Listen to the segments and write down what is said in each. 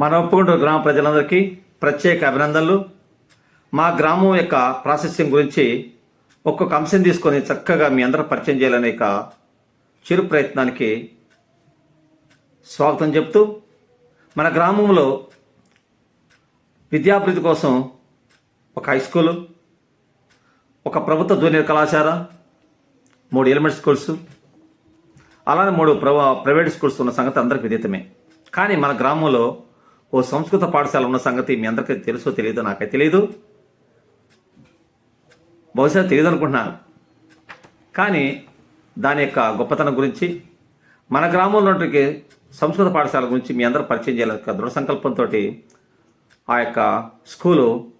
మన ఒప్పుకుంటూరు గ్రామ ప్రజలందరికీ ప్రత్యేక అభినందనలు. మా గ్రామం యొక్క ప్రాసెసింగ్ గురించి ఒక్కొక్క అంశం తీసుకొని చక్కగా మీ అందరూ పరిచయం చేయాలనే ఒక చిరు ప్రయత్నానికి స్వాగతం చెప్తూ మన గ్రామంలో విద్యాభివృద్ధి కోసం ఒక హై స్కూలు ఒక ప్రభుత్వ జూనియర్ కళాశాల మూడు ఎలిమెంట్ స్కూల్స్ అలానే మూడు ప్రైవేట్ స్కూల్స్ ఉన్న సంగతి అందరికీ విదితమే. కానీ మన గ్రామంలో ఓ సంస్కృత పాఠశాల ఉన్న సంగతి మీ అందరికీ తెలుసో తెలియదో నాకైతే తెలియదు బహుశా తెలియదు అనుకుంటున్నాను. కానీ దాని యొక్క గొప్పతనం గురించి మన గ్రామంలో సంస్కృత పాఠశాల గురించి మీ అందరూ పరిచయం చేయాల దృఢ సంకల్పంతో ఆ యొక్క స్కూలు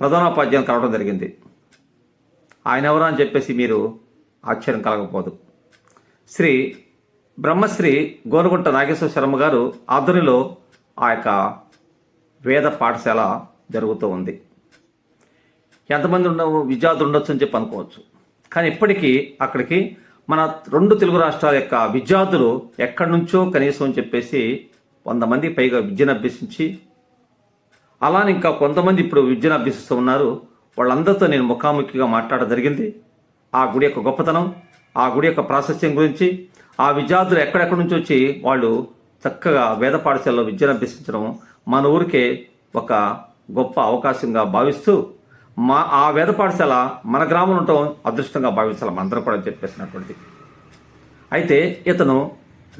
ప్రధానోపాధ్యాయులు కలవడం జరిగింది. ఆయన ఎవరు అని చెప్పేసి మీరు ఆశ్చర్యం కలగకపోదు. శ్రీ బ్రహ్మశ్రీ గోనుగుంట నాగేశ్వర శర్మ గారు ఆధ్వర్యంలో ఆ యొక్క వేద పాఠశాల జరుగుతూ ఉంది. ఎంతమంది ఉండ విద్యార్థులు ఉండొచ్చు అని చెప్పి అనుకోవచ్చు. కానీ ఇప్పటికీ అక్కడికి మన రెండు తెలుగు రాష్ట్రాల యొక్క విద్యార్థులు ఎక్కడి నుంచో కనీసం అని చెప్పేసి వంద మంది పైగా విద్యను అభ్యసించి అలానే ఇంకా కొంతమంది ఇప్పుడు విద్యను అభ్యసిస్తూ ఉన్నారు. వాళ్ళందరితో నేను ముఖాముఖిగా మాట్లాడడం జరిగింది. ఆ గుడి యొక్క గొప్పతనం ఆ గుడి యొక్క ప్రాశస్యం గురించి ఆ విద్యార్థులు ఎక్కడెక్కడి నుంచి వచ్చి వాళ్ళు చక్కగా వేద పాఠశాలలో విద్యను అభ్యసించడం మన ఊరికే ఒక గొప్ప అవకాశంగా భావిస్తూ మా ఆ వేద పాఠశాల మన గ్రామంలో ఉండటం అదృష్టంగా భావించాలి మనందరం కూడా చెప్పేసినటువంటిది. అయితే ఇతను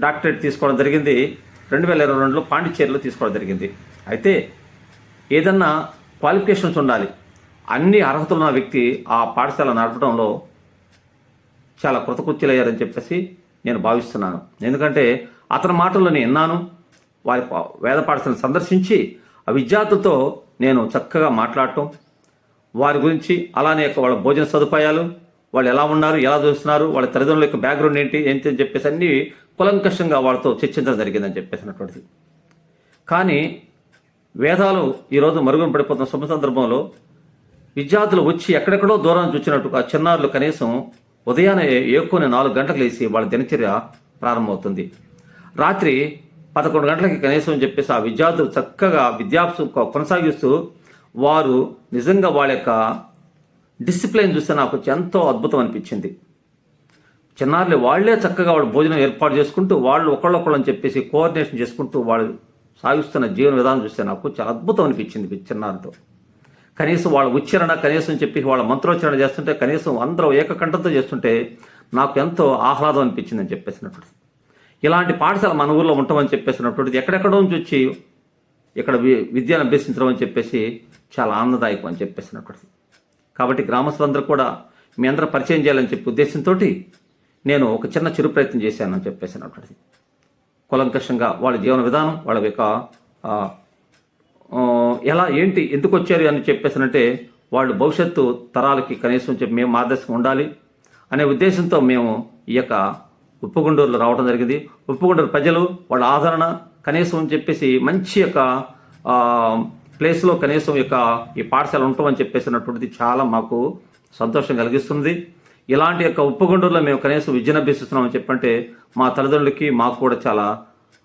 డాక్టరేట్ తీసుకోవడం జరిగింది. రెండు వేల ఇరవై రెండులో పాండిచ్చేరిలో తీసుకోవడం జరిగింది. అయితే ఏదన్నా క్వాలిఫికేషన్స్ ఉండాలి. అన్ని అర్హతలు ఉన్న వ్యక్తి ఆ పాఠశాల నడపడంలో చాలా కృతకృత్యులయ్యారని చెప్పేసి నేను భావిస్తున్నాను. ఎందుకంటే అతని మాటల్లో నేను విన్నాను. వారి వేద పాఠశాలను సందర్శించి ఆ విద్యార్థులతో నేను చక్కగా మాట్లాడటం. వారి గురించి అలానే యొక్క వాళ్ళ భోజన సదుపాయాలు వాళ్ళు ఎలా ఉన్నారు ఎలా చూస్తున్నారు వాళ్ళ తల్లిదండ్రుల యొక్క బ్యాక్గ్రౌండ్ ఏంటి ఏంటి అని చెప్పేసి అన్ని కులంకషంగా వాళ్ళతో చర్చించడం జరిగిందని చెప్పేసినటువంటిది కానీ వేదాలు ఈరోజు మరుగున పడిపోతున్న శుభ సందర్భంలో విద్యార్థులు వచ్చి ఎక్కడెక్కడో దూరం చూచినట్టు ఆ చిన్నారులు కనీసం ఉదయాన్నే ఏక్కుని నాలుగు గంటలకు లేచి వాళ్ళ దినచర్య ప్రారంభమవుతుంది. రాత్రి పదకొండు గంటలకి కనీసం చెప్పేసి ఆ విద్యార్థులు చక్కగా విద్యాభ్యాసం కొనసాగిస్తూ వారు నిజంగా వాళ్ళ యొక్క డిసిప్లిన్ చూస్తే నాకు ఎంతో అద్భుతం అనిపించింది. చిన్నారులు వాళ్ళే చక్కగా వాళ్ళు భోజనం ఏర్పాటు చేసుకుంటూ వాళ్ళు ఒకళ్ళొకళ్ళని చెప్పేసి కోఆర్డినేషన్ చేసుకుంటూ వాళ్ళు సాగిస్తున్న జీవన విధానం చూస్తే నాకు చాలా అద్భుతం అనిపించింది ఈ చిన్నారితో కనీసం వాళ్ళ ఉచ్చారణ కనీసం చెప్పి వాళ్ళ మంత్రోచ్చారణ చేస్తుంటే కనీసం అందరూ ఏకకంఠంతో చేస్తుంటే నాకు ఎంతో ఆహ్లాదం అనిపించిందని చెప్పేసినప్పుడు ఇలాంటి పాఠశాల మన ఊర్లో ఉంటామని చెప్పేసినటువంటిది ఎక్కడెక్కడో నుంచి వచ్చి ఇక్కడ వి- విద్యను అభ్యసించడం అని చెప్పేసి చాలా ఆనందదాయకం అని చెప్పేసినటువంటిది. కాబట్టి గ్రామస్తులందరూ కూడా మీ అందరూ పరిచయం చేయాలని చెప్పి ఉద్దేశంతో నేను ఒక చిన్న చిరు ప్రయత్నం చేశాను అని చెప్పేసినటువంటిది. కులంకషంగా వాళ్ళ జీవన విధానం వాళ్ళ యొక్క ఎలా ఏంటి ఎందుకు వచ్చారు అని చెప్పేసినంటే వాళ్ళు భవిష్యత్తు తరాలకి కనీసం చెప్పి మేము మార్గదర్శకం ఉండాలి అనే ఉద్దేశంతో మేము ఈ యొక్క ఉప్పుగుండూరులో రావడం జరిగింది. ఉప్పుగుండూరు ప్రజలు వాళ్ళ ఆదరణ కనీసం అని చెప్పేసి మంచి యొక్క ప్లేస్లో కనీసం యొక్క ఈ పాఠశాల ఉంటామని చెప్పేసినటువంటిది చాలా మాకు సంతోషం కలిగిస్తుంది. ఇలాంటి యొక్క ఉప్పుగుండూరులో మేము కనీసం విద్యనభ్యసిస్తున్నామని చెప్పంటే మా తల్లిదండ్రులకి మాకు కూడా చాలా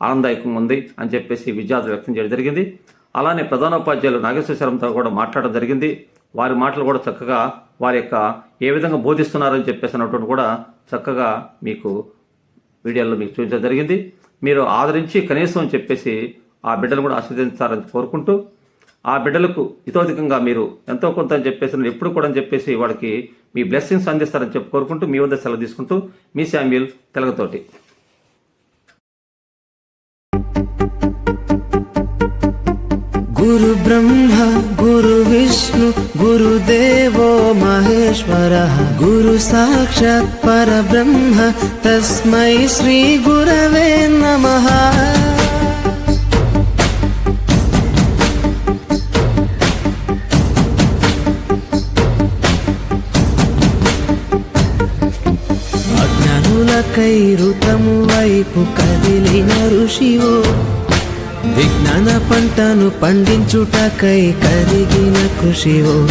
ఆనందదాయకంగా ఉంది అని చెప్పేసి విద్యార్థులు వ్యక్తం చేయడం జరిగింది. అలానే ప్రధానోపాధ్యాయులు నాగేశ్వర కూడా మాట్లాడడం జరిగింది. వారి మాటలు కూడా చక్కగా వారి యొక్క ఏ విధంగా బోధిస్తున్నారని చెప్పేసినటువంటి కూడా చక్కగా మీకు వీడియోలో మీకు చూపించడం జరిగింది. మీరు ఆదరించి కనీసం అని చెప్పేసి ఆ బిడ్డలు కూడా ఆశీర్వదించాలని కోరుకుంటూ ఆ బిడ్డలకు ఇతోధికంగా మీరు ఎంతో కొంత అని చెప్పేసి ఎప్పుడు కూడా అని చెప్పేసి వాళ్ళకి మీ బ్లెస్సింగ్స్ అందిస్తారని చెప్పి కోరుకుంటూ మీ వద్ద సెలవు తీసుకుంటూ మీ శామ్యుల్ తెలుగుతోటి. గురు బ్రహ్మ గురు విష్ణు గురుదేవో మహేశ్వర గురు సాక్షాత్ పరబ్రహ్మ తస్మై శ్రీ గురవే నమ. అజ్ఞానులకై వైపు కదిలిన ఋషివో విజ్ఞాన పంటను పండించుటకై కరిగిన కృషివో.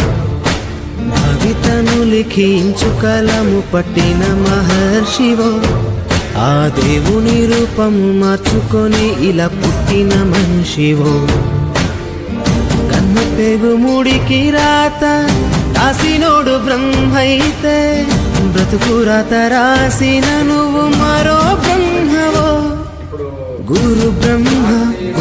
భవితను లిఖించు కలము పట్టిన మహర్షివో. ఆ దేవుని రూపము మార్చుకొని ఇలా పుట్టిన మనిషివో. కన్ను పెగు ముడికి రాత రాసినోడు బ్రహ్మైతే. బ్రతుకు రాత రాసిన నువ్వు మరో బ్రహ్మవో. గురు బ్రహ్మ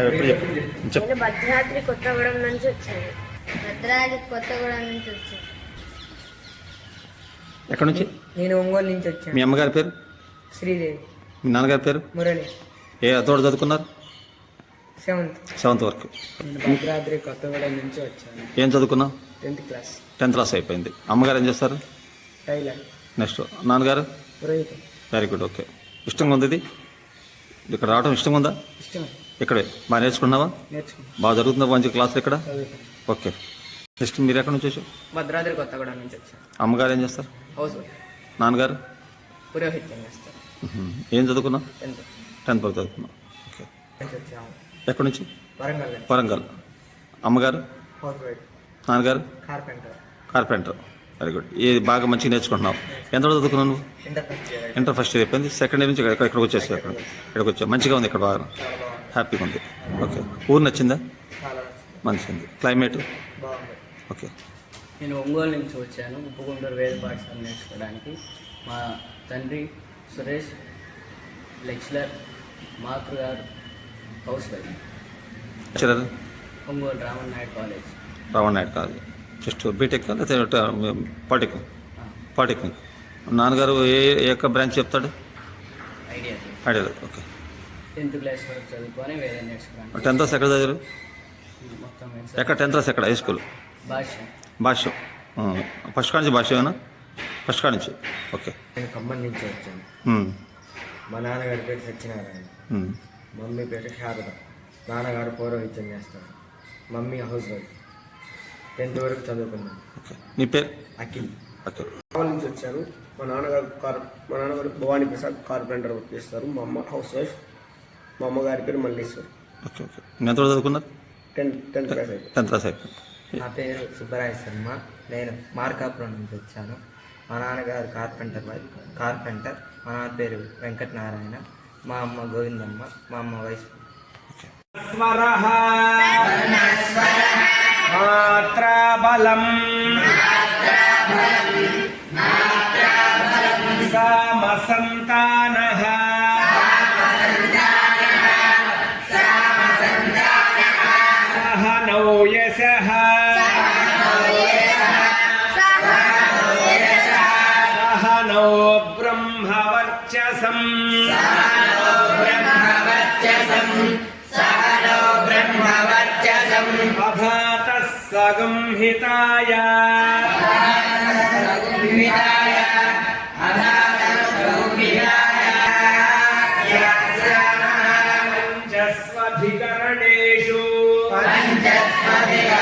నేను భద్రాద్రి కొత్తగూడెం నుంచి వచ్చాను. భద్రాద్రి కొత్తగూడెం నుంచి వచ్చాను. ఎక్కడి నుంచి? నేను ఒంగోలు నుంచి వచ్చాను. మీ అమ్మగారి పేరు? శ్రీదేవి. మీ నాన్నగారి పేరు? మురళి. ఏ తోడు చదువుకున్నారు? సెవెంత్. సెవెంత్ వరకు. నేను భద్రాద్రి కొత్తగూడెం నుంచి వచ్చాను. ఏం చదువుకున్నావు? Tenth class. టెన్త్ క్లాస్ అయిపోయింది. అమ్మగారు ఏం చేస్తారు? టైలర్. నెక్స్ట్. నాన్నగారు? పురోహిత వెరీ గుడ్. ఓకే. ఇష్టంగా ఉంది ఇది? ఇక్కడ రావడం ఇష్టంగా ఉందా? ఇష్టమే. ఇక్కడే బాగా నేర్చుకున్నావా బాగా జరుగుతుందా మంచి క్లాసులు ఇక్కడ? ఓకే. నెక్స్ట్ మీరు ఎక్కడి నుంచి వచ్చారు? భద్రాద్రి కొత్తగూడెం నుంచి వచ్చాను. అమ్మగారు ఏం చేస్తారు? హౌస్ నాన్నగారు? పురోహిత్యం. ఏం చదువుకున్నావు? టెన్త్. వరకు చదువుకున్నావు. ఓకే. నుంచి వచ్చాము. ఎక్కడి నుంచి? వరంగల్. వరంగల్. అమ్మగారు? నాన్నగారు? కార్పెంటర్. కార్పెంటర్. వెరీ గుడ్ ఇది బాగా మంచిగా నేర్చుకుంటున్నావు? ఎంత చదువుకున్నావు నువ్వు? Inter first year. అయిపోయింది. సెకండ్ ఇయర్ నుంచి ఇక్కడ ఇక్కడికి వచ్చేసి ఇక్కడ ఇక్కడికి వచ్చావు. మంచిగా ఉంది ఇక్కడ బాగా. హ్యాపీగా ఉంది. ఓకే. ఊరు నచ్చిందా? ఉంది క్లైమేట్? బాగుంది. ఓకే. నేను ఒంగోలు నుంచి వచ్చాను ఉప్పుగుంటూరు వేద పాఠశాల నేర్చుకోవడానికి. మా తండ్రి Suresh lecturer మాతృగారు house wife. Lecturer? Ongole Raman Naidu college. Ravana Naidu కాదు జస్ట్ బీటెక్ లేకపోతే పాలిటెక్నిక్? ఆ, పాలిటెక్నిక్. నాన్నగారు ఏ ఏ యొక్క బ్రాంచ్ చెప్తాడు? Idea. Idea. Okay. Tenth class వరకు చదువుకొని వేద నేర్చుకోవడానికి టెన్త్ క్లాస్ ఎక్కడ చదివారు? మొత్తం ఎక్కడ టెన్త్ క్లాస్ ఎక్కడ? High school? భాష భాష్యం. ఫస్ట్ కాడ నుంచి భాష్యమేనా? ఫస్ట్ కాడ నుంచి. ఓకే. నేను ఖమ్మం నుంచి వచ్చాను. మా నాన్నగారి పేరు సత్యనారాయణ. మ్మ్. మమ్మీ పేరు శారద. నాన్నగారు పౌరోహిత్యం చేస్తారు. Mummy house wife. టెన్త్ వరకు చదువుకున్నాను. ఓకే. నీ పేరు? అఖిల్. ఓకే ఖమ్మం నుంచి వచ్చాను. మా నాన్నగారు కార్ మా నాన్నగారు భవానీ ప్రసాద్ కార్పెంటర్ వర్క్ చేస్తారు. మా అమ్మ హౌస్ వైఫ్. మా అమ్మగారి పేరు మల్లేశ్వర్. Okay okay. నేను ఎంత చదువుకున్నారు టెన్త్ టెన్త్ క్లాస్ అయిపోయింది. టెన్త్ క్లాస్ అయిపోయింది. నా పేరు సుబ్బరాయ శర్మ. నేను మార్కాపురం నుంచి వచ్చాను. మా నాన్నగారు కార్పెంటర్ వై కార్పెంటర్. మా నాన్న పేరు వెంకటనారాయణ. మా అమ్మ గోవిందమ్మ. మా అమ్మ వయసు. మాత్రాబలం. సమసంతాన సహనౌ బ్రహ్మవర్చసం అఘాత సగంహితాయ పంచస్వధికరణేషు అధిలోకమధిజ్యోతిషం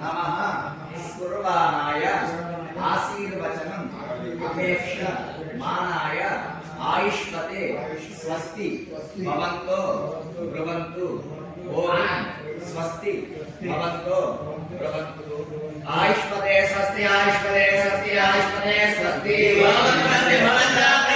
नमः कुर्वाणाय आशीर्वचनम् अपेक्ष मानाय आयुष्पते स्वस्ति भवन्तो ब्रुवन्तु ओम स्वस्ति भवन्तो ब्रुवन्तु आयुष्पते स्वस्ति आयुष्पते स्वस्ति आयुष्पते स्वस्ति भवन्तु।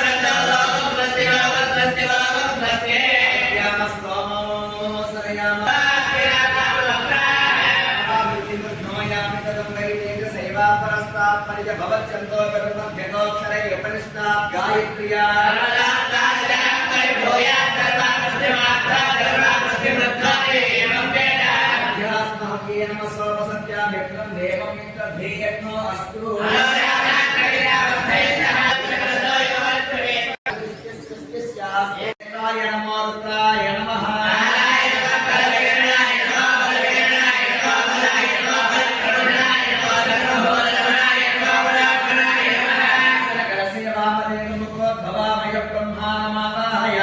భవచ్చందో గర్భభ్యగోక్షరై ఉపనిష్టాత్ గాయత్ర్యా. ధ్యాస్మహ కేన సోపసత్యామిత్రం దేవం మిత్రధీ ప్రియత్నో అస్తు.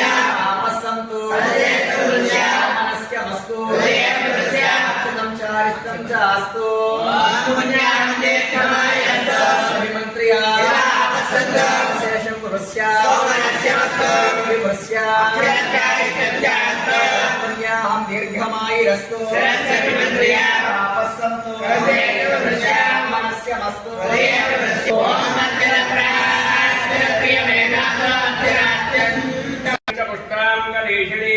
ఆపస్సంతు మనస్యమస్తు. అక్షతం చారిష్టం చాస్తు. అభిమంత్రియా. శేషం పురుష్య దీర్ఘమాయిరస్తు. ఆపస్సంతు మనస్యమస్తు. పుష్టాంగదేశిణీ ಕೇಶಣೇ